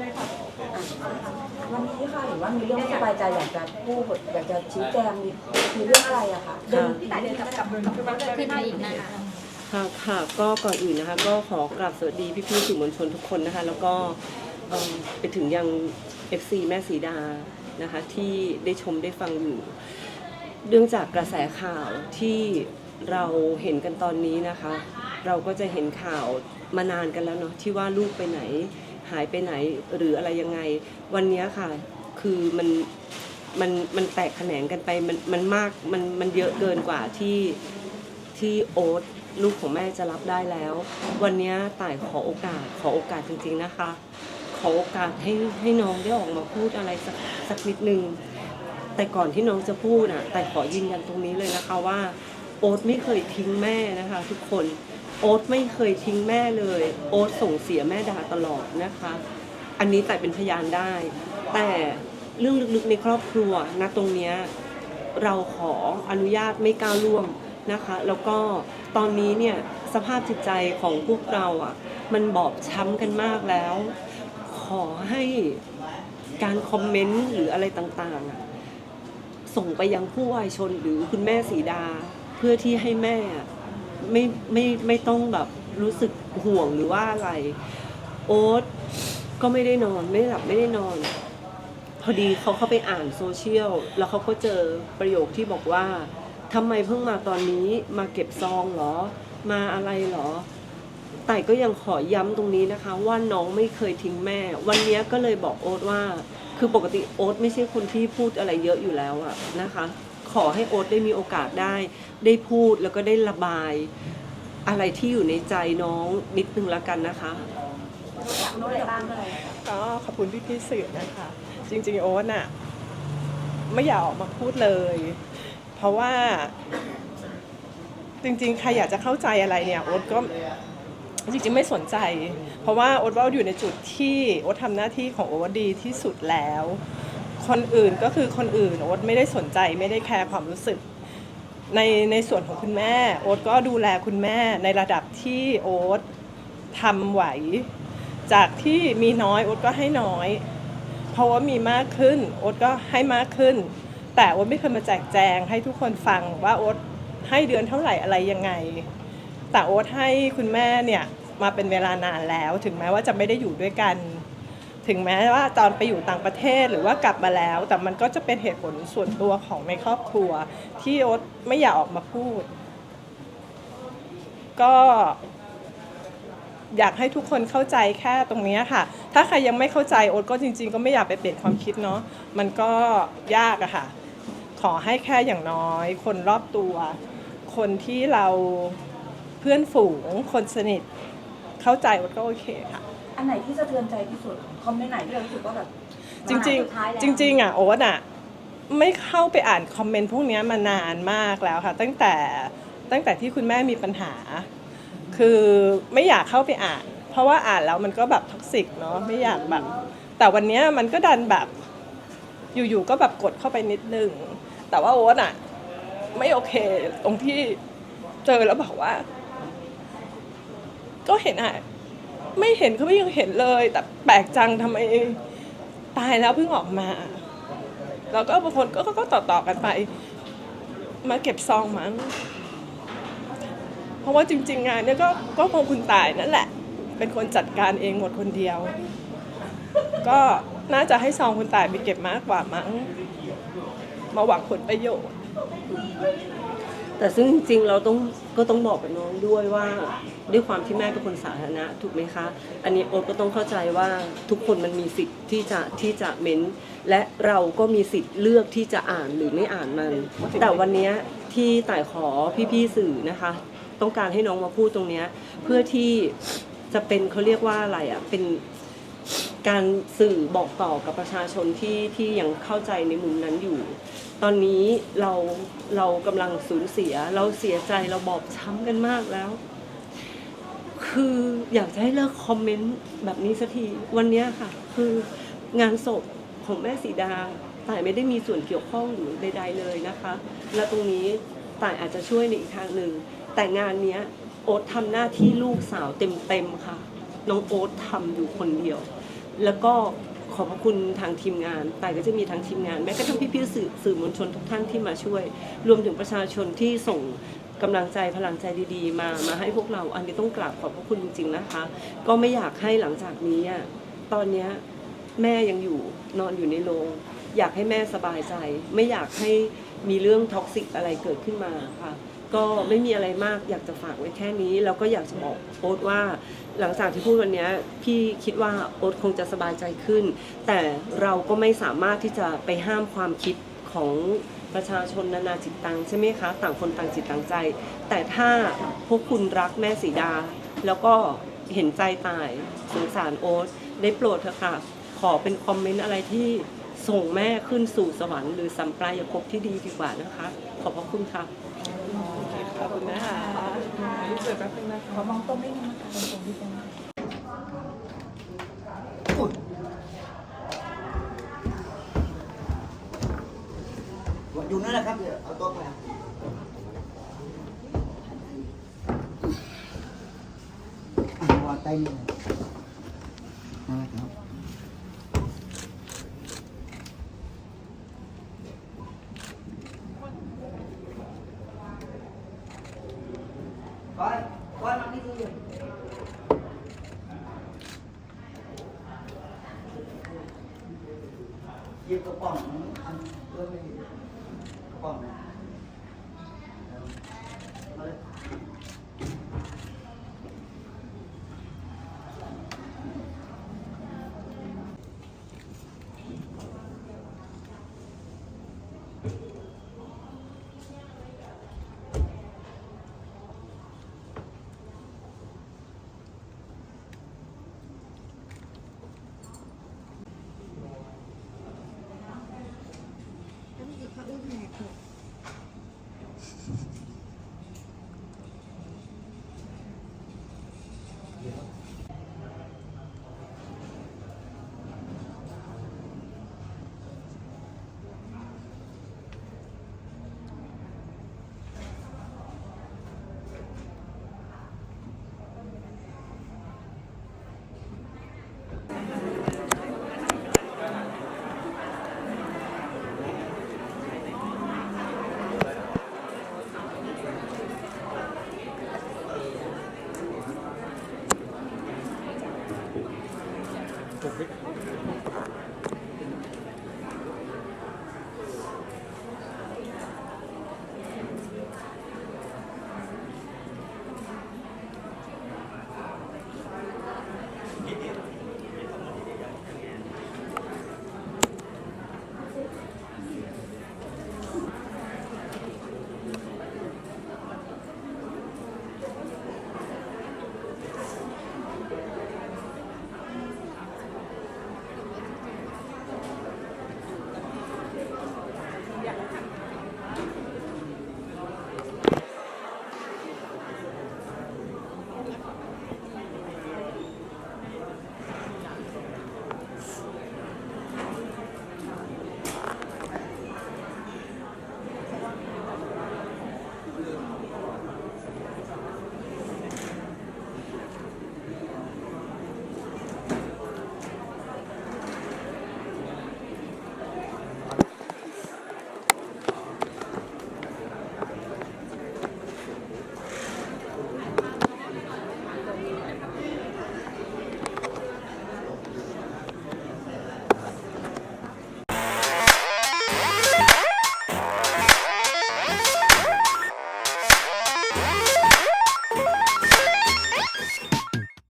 วันนี้ค่ะเห็นว่ามีเรื่องไม่สบายใจอยากจะพูดอยากจะชี้แจงมีมีเรื่องอะไรอะค่ะเดินขึ้นมาอีกนะคะค่ะค่ะก็ก่อนอื่นนะคะ ก็ขอกราบสวัสดีพี่ๆสื่อมวลชนทุกคนนะคะ แล้วก็เอิ่มไปถึงยัง FC แม่สีดานะคะ ที่ได้ชมได้ฟังอยู่เนื่องจากกระแสข่าวที่เราเห็นกันตอนนี้นะคะ เราก็จะเห็นข่าวมานานกันแล้วเนาะที่ว่าลูกไปไหน หายไปไหนหรืออะไรยังไง วันนี้ค่ะ คือมันมันมันแตกแขนงกันไปมันมันมากมันมันเยอะเกินกว่าที่ที่โอ๊ตลูกของแม่จะรับได้แล้ว วันนี้ต่ายขอโอกาสขอโอกาสจริง ๆนะคะ ขอโอกาสให้ให้น้องได้ออกมาพูดอะไรสักสักนิดนึงแต่ก่อนที่น้องจะพูดอะแต่ขอยืนยันตรงนี้เลยนะคะว่า โอ๊ตไม่เคยทิ้งแม่นะคะ ทุกคน โอ๊ตไม่เคยทิ้งแม่เลย โอ๊ตส่งเสียแม่ดาตลอดนะคะ อันนี้แต่เป็นพยานได้ แต่เรื่องลึกๆในครอบครัวนะตรงเนี้ยเราขออนุญาตไม่ก้าวล่วงนะคะ แล้วก็ตอนนี้เนี่ยสภาพจิตใจของพวกเราอะมันบอบช้ำกันมากแล้ว ขอให้การคอมเมนต์หรืออะไรต่างๆอะส่งไปยังผู้วายชนหรือคุณแม่สีดา เพื่อที่ให้แม่อะ ไม่ไม่ไม่ต้องแบบรู้สึกห่วงหรือว่าอะไร โอ๊ตก็ไม่ได้นอนไม่ได้หลับไม่ได้นอน พอดีเขาเข้าไปอ่านโซเชียลแล้วเขาก็เจอประโยคที่บอกว่าทำไมเพิ่งมาตอนนี้มาเก็บซองเหรอ มาอะไรเหรอแต่ก็ยังขอย้ำตรงนี้นะคะ ว่าน้องไม่เคยทิ้งแม่ วันนี้ก็เลยบอกโอ๊ตว่า คือปกติโอ๊ตไม่ใช่คนที่พูดอะไรเยอะอยู่แล้วอะนะคะ ขอให้โอ๊ตได้มีโอกาสได้ ได้พูดแล้วก็ได้ระบาย อะไรที่อยู่ในใจน้องนิดนึงแล้วกันนะคะ โน้ตอะไรบ้างเลยก็ขอบคุณพี่พี่ๆสื่อนะคะ จริงๆโอ๊ตน่ะไม่อยากออกมาพูดเลย เพราะว่า จริงๆ ใครอยากจะเข้าใจอะไรเนี่ยโอ๊ตก็จริงๆไม่สนใจ เพราะว่าโอ๊ตว่าโอ๊ตอยู่ในจุดที่โอ๊ตทำหน้าที่ของโอ๊ตดีที่สุดแล้ว คนอื่นก็คือคนอื่นโอ๊ตไม่ได้สนใจไม่ได้แคร์ความรู้สึก ในในส่วนของคุณแม่ โอ๊ตก็ดูแลคุณแม่ในระดับที่โอ๊ตทำไหว จากที่มีน้อยโอ๊ตก็ให้น้อย เพราะว่ามีมากขึ้น โอ๊ตก็ให้มากขึ้น แต่โอ๊ตไม่เคยมาแจกแจงให้ทุกคนฟังว่าโอ๊ตให้เดือนเท่าไหร่อะไรยังไง แต่โอ๊ตให้คุณแม่เนี่ยมาเป็นเวลานานแล้ว ถึงแม้ว่าจะไม่ได้อยู่ด้วยกัน ถึงแม้ว่าตอนไปอยู่ต่างประเทศหรือว่ากลับมาแล้ว แต่มันก็จะเป็นเหตุผลส่วนตัวของในครอบครัว ที่โอ๊ตไม่อยากออกมาพูด ก็ อยากให้ทุกคนเข้าใจแค่ตรงนี้ค่ะ ถ้าใครยังไม่เข้าใจโอ๊ตก็จริง ๆ ก็ไม่อยากไปเปลี่ยนความคิดเนาะมันก็ยากอะค่ะ ขอให้แค่อย่างน้อย คนรอบตัว คนที่เราเพื่อนฝูง คนสนิท เข้าใจโอ๊ตก็โอเคค่ะ อันไหนที่สะเทือนใจที่สุดคอมเมนต์ไหนที่เรารู้สึกว่าแบบจริงสุดท้ายแล้วๆจริง ๆอะโอ๊ตอะไม่เข้าไปอ่านคอมเมนต์พวกเนี้ยมานานมากแล้วค่ะ ตั้งแต่ตั้งแต่ที่คุณแม่มีปัญหา คือไม่อยากเข้าไปอ่าน เพราะว่าอ่านแล้วมันก็แบบท็อกซิกเนาะไม่อยากแบบ แต่วันเนี้ยมันก็ดันแบบ อยู่ๆก็แบบกดเข้าไปนิดนึง แต่ว่าโอ๊ตอะไม่โอเคตรงที่เจอแล้วบอกว่า ก็เห็นอะ ไม่เห็นก็ไม่ยังเห็นเลย แต่แปลกจังทำไมตายแล้วเพิ่งออกมา แล้วก็บางคนก็ก็ต่อต่อๆกันไป มาเก็บซองมั้ง เพราะว่าจริง ๆ งานเนี่ยก็ก็คงคุณตายนั่นแหละ เป็นคนจัดการเองหมดคนเดียว ก็น่าจะให้ซองคุณตายไปเก็บมากกว่ามั้ง มาหวังผลประโยชน์ แต่ซึ่งจริงๆเราต้องก็ต้องบอกกับน้องด้วยว่าด้วยความที่แม่เป็นคนสาธารณะถูกไหมคะ อันนี้โอ๊ตก็ต้องเข้าใจว่าทุกคนมันมีสิทธิ์ที่จะที่จะเม้น และเราก็มีสิทธิ์เลือกที่จะอ่านหรือไม่อ่านมัน แต่วันนี้ที่ต่ายขอพี่ๆสื่อนะคะ ต้องการให้น้องมาพูดตรงเนี้ยเพื่อที่จะเป็นเขาเรียกว่าอะไรอะเป็นการสื่อบอกต่อกับประชาชนที่ที่ยังเข้าใจในมุมนั้นอยู่ ตอนนี้เราเรากำลังสูญเสีย เราเสียใจเราบอบช้ำกันมากแล้ว คืออยากจะให้เลิกคอมเมนต์แบบนี้สักทีวันนี้ค่ะ คืองานศพของแม่สีดาต่ายไม่ได้มีส่วนเกี่ยวข้องหรือใด ๆ เลยนะคะ และตรงนี้ต่ายอาจจะช่วยในอีกทางหนึ่ง แต่งานเนี้ยโอ๊ตทำหน้าที่ลูกสาวเต็มๆค่ะ น้องโอ๊ตทำอยู่คนเดียว แล้วก็ อบพระคุณทางทีมงานแต่ก็จะมีทางทีมงานแม้กระทั่งพี่ๆสื่อสื่อมวลชนทุกท่านที่มาช่วย รวมถึงประชาชนที่ส่งกำลังใจพลังใจดีๆ มามาให้พวกเราอันนี้ต้องกราบขอบพระคุณจริง ๆนะคะ ก็ไม่อยากให้หลังจากนี้อะตอนเนี้ยแม่ยังอยู่นอนอยู่ในโรงอยากให้แม่สบายใจ ไม่อยากให้มีเรื่องท็อกซิกอะไรเกิดขึ้นมาค่ะ ก็ไม่มีอะไรมากอยากจะฝากไว้แค่นี้ แล้วก็อยากจะบอกโอ๊ตว่า หลังจากที่พูดวันนี้พี่คิดว่าโอ๊ตคงจะสบายใจขึ้น แต่เราก็ไม่สามารถที่จะไปห้ามความคิดของประชาชนนานาจิตตังใช่ไหมคะ ต่างคนต่างจิตต่างใจ แต่ถ้าพวกคุณรักแม่สีดา แล้วก็เห็นใจตายสงสารโอ๊ตได้โปรดเถอะค่ะ ขอเป็นคอมเมนต์อะไรที่ส่งแม่ขึ้นสู่สวรรค์หรือสัมปรายภพที่ดีดีกว่านะคะ ขอบพระคุณค่ะ ขอบคุณนะคะรู้สึกแป๊บนึงนะขอมองตรงได้ไหมคะตรงตรงที่ตรงอยู่นั่นแหละครับเดี๋ยวเอาโต๊ะมาอะวางเต็มเลยนั่นแหละครับก้อยก้อยมานี่ดิห ยิบกระป๋องอันเริ่มไม่ดีกระป๋อง ผมไม่